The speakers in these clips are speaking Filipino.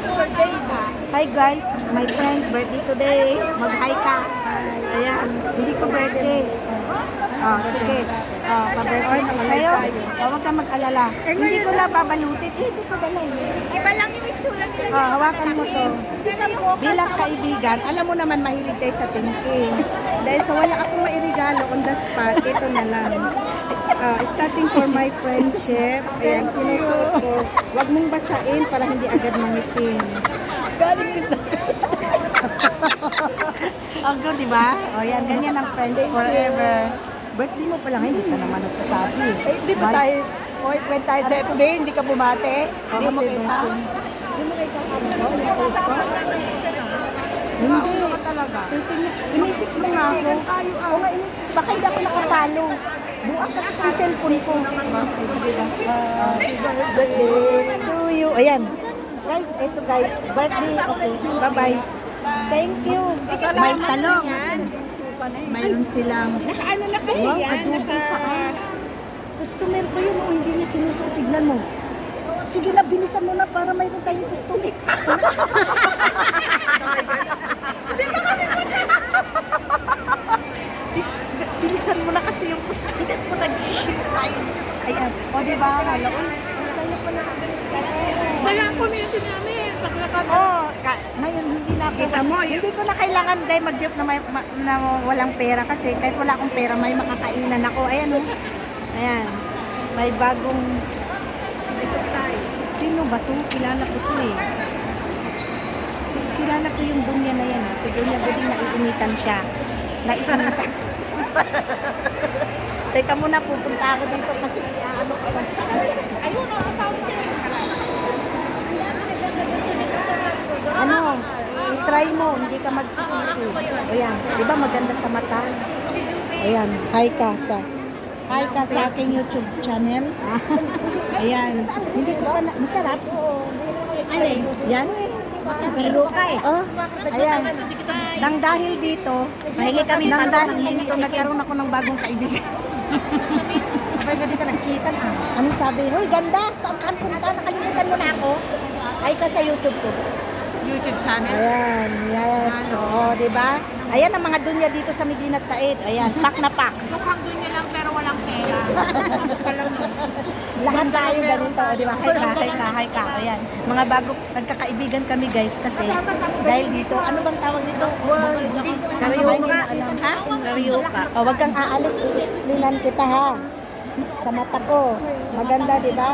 Hi guys, my friend, birthday today. Mag-hi ka. Ayan, hindi ko birthday. Oh, sige. Oh, pa-birthday ko sa'yo. Oh, huwag kang mag-alala. Hindi ko na babalutin. Eh, hindi ko dala eh. Iba lang yung itsura nila. Oh, hawakan mo to. Bilang kaibigan, alam mo naman mahilig tayo sa tingking. Dahil sa wala akong mairigalo on the spot, ito na lang. Ah, starting for my friendship, ayan, sinusuot ko. Huwag mong basain para hindi agad mangitim. Ang good, di ba? O yan, ganyan ang friends forever. Birthday mo pa lang, hindi ka naman nagsasabi. Eh, di ba tayo, oy, when tayo sa FB, hindi ka bumate? Oh, Hindi mo happy kita? birthday. Hindi. talaga. I-message mo nga ako. Oo nga, i-message. Baka hindi ako nakapalo. Buang kasi yung cellphone ko. Ah, birthday to you. Ayan. Guys, ito guys. Birthday. Okay. Bye-bye. Thank you. May talong. Mayroon silang Naka-ano na kasi Wow, yan? Naka... ah. Customer ko yun, oh, hindi niya sinusuot. Tignan mo. Sige na, bilisan mo na para mayroon tayong customer. mo nag-hintay. Ayan. O, di ba? Hala, uy, ang saya pa na. Wala ang community namin. Pag naka... Oh, ka- ngayon hindi na ako. Kita mo, hindi ko na kailangan dahil mag-joke na, may, ma- na walang pera kasi kahit wala akong pera may makakainan ako. Ayan oh. Ayan. May bagong Sino ba to? Kilala ko to eh. Si, kilala ko yung dunya na yan. ah. Si Dunya Buding naiinitan siya. Naiinitan. Teka muna, pupunta ako dito kasi ano ko lang. Ayun, oh, sa fountain. Ano, i-try mo, hindi ka magsisisi. Ayan, di ba maganda sa mata? Ayan, hi ka sa Hi ka sa aking YouTube channel. Ayan, hindi ko pa na, masarap. Alin? Yan. Pero ka eh. Oh, ayan. Nang dahil dito, nang dahil dito, nagkaroon ako ng bagong kaibigan. Kapag hindi ka nagkita na. Ano sabi? Hoy, ganda! Saan ka punta? Nakalimutan mo na ako. Hi ka sa YouTube ko. YouTube channel. Ayan, yes. Oo, di ba? Ayan ang mga dunya dito sa Medina at Said. Ayan, pak na pak. Mukhang doon niya lang pero walang pera. Lahat tayo ganito, di ba? Hi ka, hi ka, hi ka. Ayan, mga bago, nagkakaibigan kami guys kasi dahil dito, ano bang tawag dito? Alam, ha? Karyoka. O, wag kang aalis, i-explainan kita ha. Sa mata ko. Maganda, di ba?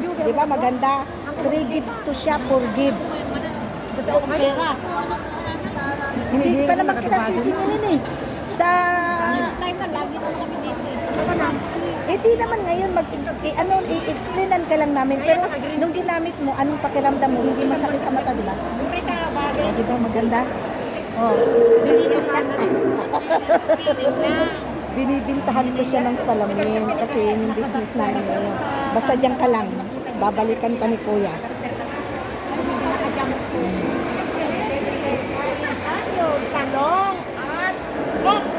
Di ba maganda? Three gives to siya, four kang pera. Hindi pa naman kita sisingilin eh. Sa... Time na lagi naman kami dito. Eh di naman ngayon, mag, i, ano, i-explainan ka lang namin. Pero nung ginamit mo, anong pakiramdam mo? Hindi masakit sa mata, di ba? Siyempre ka bagay. O, di ba maganda? Oh, binibintahan, binibintahan ko siya ng salamin kasi yun yung business namin ngayon. Basta diyan ka lang, babalikan ka ni kuya. Talong at.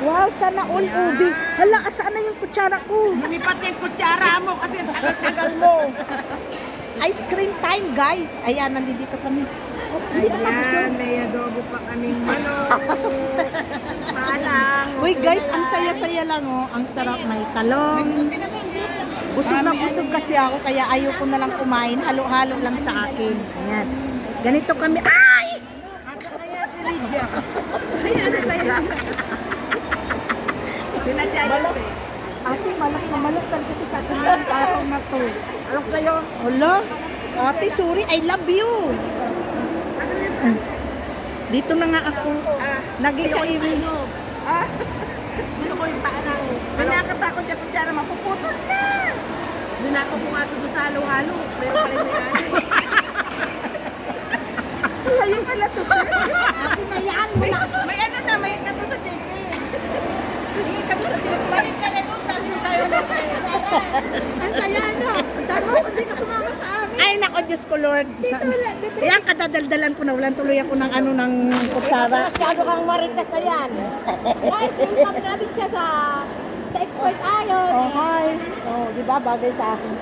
Wow, sana all ubi. Hala, saan na yung kutsara ko? Lumipat yung kutsara mo kasi tagal-tagal mo. Ice cream time, guys. Ayan, nandito kami. Oh, hindi pa tapos may adobo pa kaming manok. Paalang. Uy guys, ang saya-saya lang oh. Ang sarap may talong. Busog na busog kasi ako kaya ayoko na lang kumain. Halo-halo lang sa akin. Ayan. Ganito kami. Ay! Kaya si Lydia. Kaya nasasaya. Malas. Ate, malas na malas talaga kasi sa akin yung araw na to. Anong sa'yo? Hala. Ate, sorry. I love you. Dito na nga ako. Naging kaibigan. Ah? Gusto ko yung paalang. Manakatakot yung kutsara, mapuputol na. Dinako mo nga doon sa halo-halo. Pero pala may ani. Sa'yo pala to. Ate na yan. Wala. May ano na, may ano sa chicken. Hindi kami sa chicken. Balik ka na doon, sabi mo tayo lang kayo. Ang saya no. Tama, hindi ka sumama sa amin. Ay, nako, Diyos ko, Lord. Yan, kadadaldalan ko na. Walang tuloy ako ng ano, ng kutsara. Masyado kang marites na yan. Guys, welcome natin siya sa sa expert iron. Oh, hi. Oh, di ba? Bagay sa akin.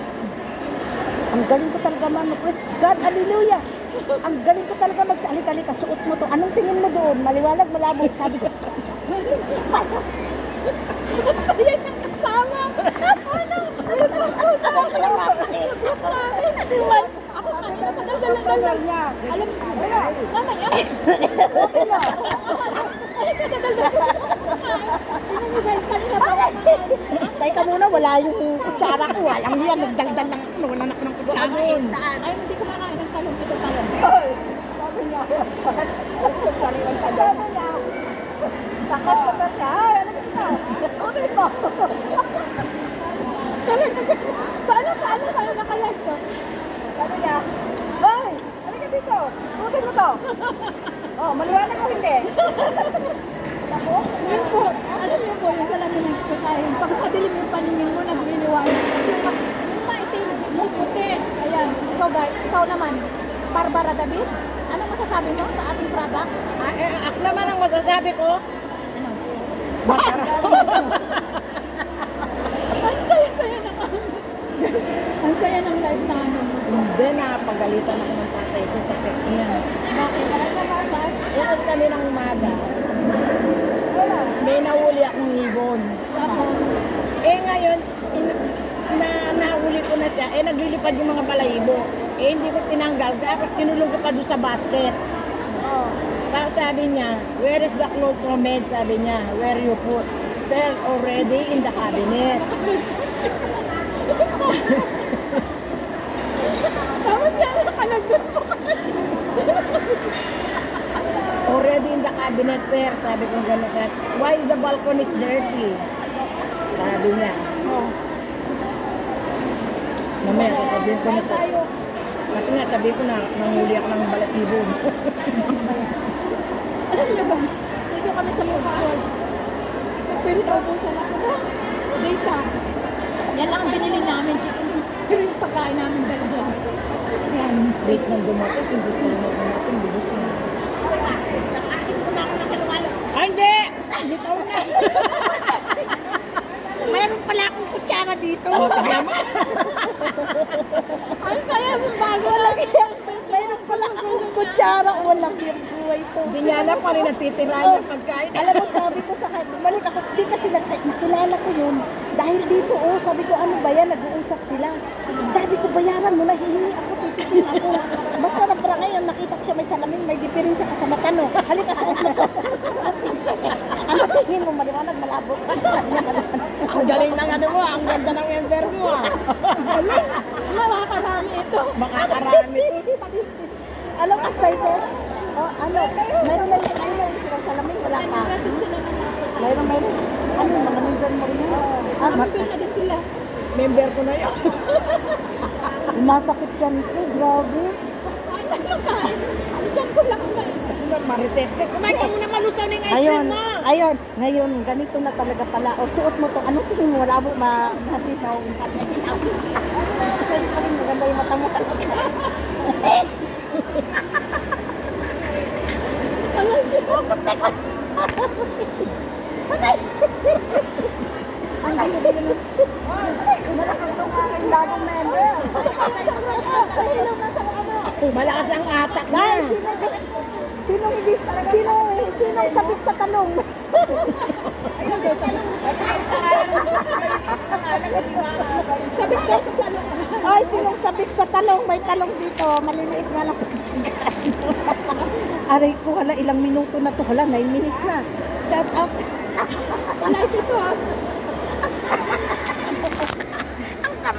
Ang galing ko talaga man. Praise God, hallelujah. ang galing ko talaga magsalita-lika. Suot mo to. Anong tingin mo doon? Maliwanag, malabo. Sabi ko, Saya ng kasama. Ako kanina padaldal niya. Alam mo, mamaya. Okay na. Ay, kadaldal Tingnan niyo guys, kanina pa ako Teka muna, wala yung kutsara ko. Walang yan. Nagdaldal lang ako. Nawalan ako ng kutsara. Saan? Ay, hindi ko makain ng talong. Ito talong. Sabi niya. Sa sariwang talong. Sabi niya. Takot ko ba siya? Ay, ano dito? Okay po. Paano, paano kayo nakalive ko? Sabi niya, Hoy! Ano ka dito? Suotin mo to. Oh, maliwanag ko hindi. Yun po, alam niyo po, yung salamin ng spot tayo, pag madilim yung paningin mo, nagliliwanag. Yung, mag- yung maitim, yung puti. Ayan. Ikaw, guys, ikaw naman, Barbara David, ano masasabi mo sa ating product? Ah, eh, ako naman ang masasabi ko. Ano? Ang saya-saya ng Ang saya ng live namin. Hindi, napagalitan ako ng tatay ko sa text niya. Bakit? Saan? Eh, kaninang umaga, may nahuli akong ibon. Tapos, Eh, ngayon, in- na nahuli ko na siya, eh, naglilipad yung mga balayibo. Eh, hindi ko tinanggal. Tapos, kinulong ko pa doon sa basket. oh, Tapos sabi niya, where is the clothes from maid? Sabi niya, where you put? Sir, already in the cabinet. tapos siya nakalagyan mo. Already in the cabinet, sir. Sabi ko gano'n, sir. Why the balcony is dirty? Sabi niya. Oh. Mamaya, sasabihin ko na to. Kasi nga, sabi ko na, nanghuli ako ng balatibo. Alam niyo ba, dito kami sa mukha award. Pero naubusan ako na. Data. Yan lang ang binili namin. Pero yung pagkain namin Yan. Wait nang dumating, hindi sila na dumating, bubus na. Ay, hindi! Bitaw na! Mayroon pala akong kutsara dito. O, tignan mo. Ano kaya mo bago? Walang yung, mayroon pala akong kutsara. Walang yung buhay to. Hindi niya alam pa rin natitira niya pagkain. Alam mo, sabi ko sa kanya, bumalik ako, hindi kasi nak- nakilala ko yun. Dahil dito, oh, sabi ko, ano ba yan, nag-uusap sila. Sabi ko, bayaran mo na, hihingi ako, ako. Masarap ra ngayon, nakita ko siya may salamin, may diferensya ka sa mata, no? Halika, suot mo to. Suot suot mo. Ano tingin mo, maliwanag, malabo. Sabi niya, maliwanag. Ang galing ng ano mo, ang ganda ng member mo ah. Makakarami ito. Makakarami. Alam ang sizes? Oh, ano, mayroon na yung, ayun na yung silang salamin, wala pa. Mayroon, mayroon. Ano, mga member mo rin yun. Ah, na din. Member ko na yun. Masakit yan ko, grabe. Ano ka? Ano dyan ko lang na. Kasi mag marites ka. Kumain ka muna malusaw ng ice Ayun, cream mo. ayun, ngayon, ganito na talaga pala. O, suot mo to. Anong tingin mo? Wala mo ma... Matinaw. Matinaw. Sabi ko rin, maganda yung mata mo. Patay! Ang gulo na. Aking bagong member. Malakas ang atak Guys, na. sino sino hindi sino sino sabik sa talong? Sabit daw sa talong. Ay, sinong sabik sa talong? May talong dito. Maliliit nga lang pagtsagaan. Aray ko, hala, ilang minuto na to. Hala, 9 minutes na. Shout out. Live ito ah.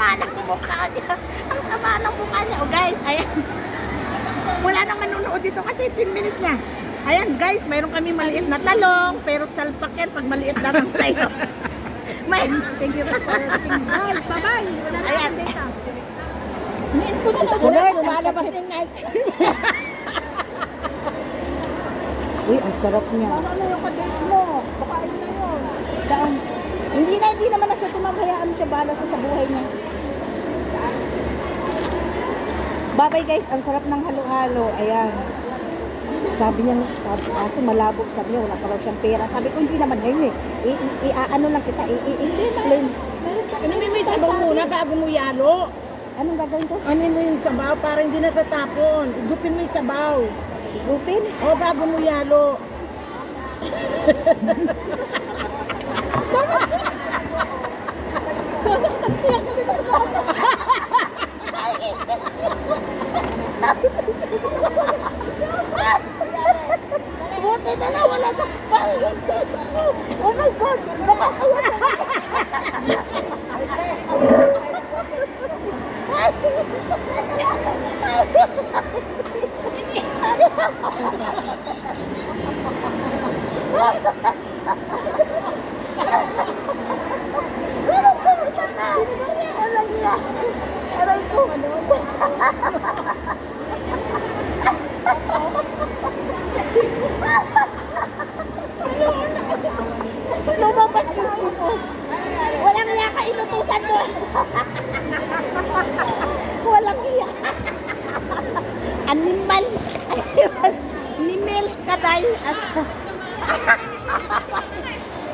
Ang sama ng mukha niya. Ang sama ng mukha niya. Oh, guys, ayan. Wala nang manonood dito kasi 10 minutes na. Ayan, guys, mayroon kami maliit na talong, pero salpak yan pag maliit na lang sa'yo. May, Thank you for watching. Guys, bye-bye. Wala na Ayan. na. Ulit, lumalabas yung ice Uy, ang sarap niya. Ano yung kadate mo? Pakain mo yun. Saan? Hindi na, hindi naman na siya tumamahayaan siya siya sa buhay niya. Babay guys, ang sarap ng halo-halo. Ayan. Sabi niya, sabi, aso malabo, sabi niya, wala pa raw siyang pera. Sabi ko, hindi naman ngayon eh. I, i, ano lang kita, i, i- explain. Meron ka. Inumin mo yung sabaw muna bago mo yalo. Anong gagawin ko? Ano mo yung sabaw para hindi natatapon. Igupin mo yung sabaw. Gupin? O bago mo yalo. Buti na lang, wala kang pangit. Oh my God! Nakakaya Wala niya. Aray ko. Ano? Lumabat yung tipo. Walang iya ka, inutusan mo. Walang iya. Animal. Animal. Animals ka dahil.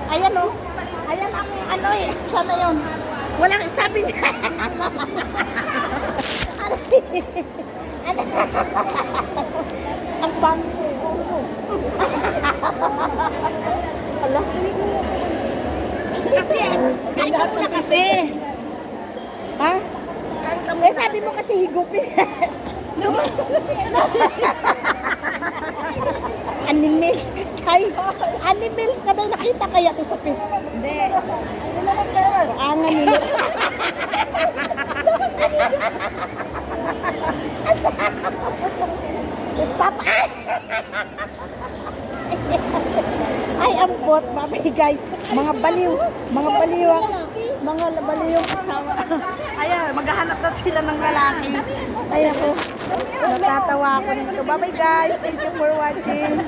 Ayan o. Ayan eh. Sana yun. Walang sabi niya. ano? ano? ang pangit ko. Ala. Kasi, kain ka muna kasi. Ha? Eh, sabi mo kasi higupin. Animals ka tayo. Animals ka tayo. Nakita kaya to sa pin. Hindi. Kayo. Ang animals. Yes, Papa. Ay, ang bot, babay guys. Mga baliw. Mga baliw. ang- Mga baliw yung asawa. Ayan, maghahanap na sila ng lalaki. Ay, ako. Natatawa ako nito. Bye-bye guys. Thank you for watching.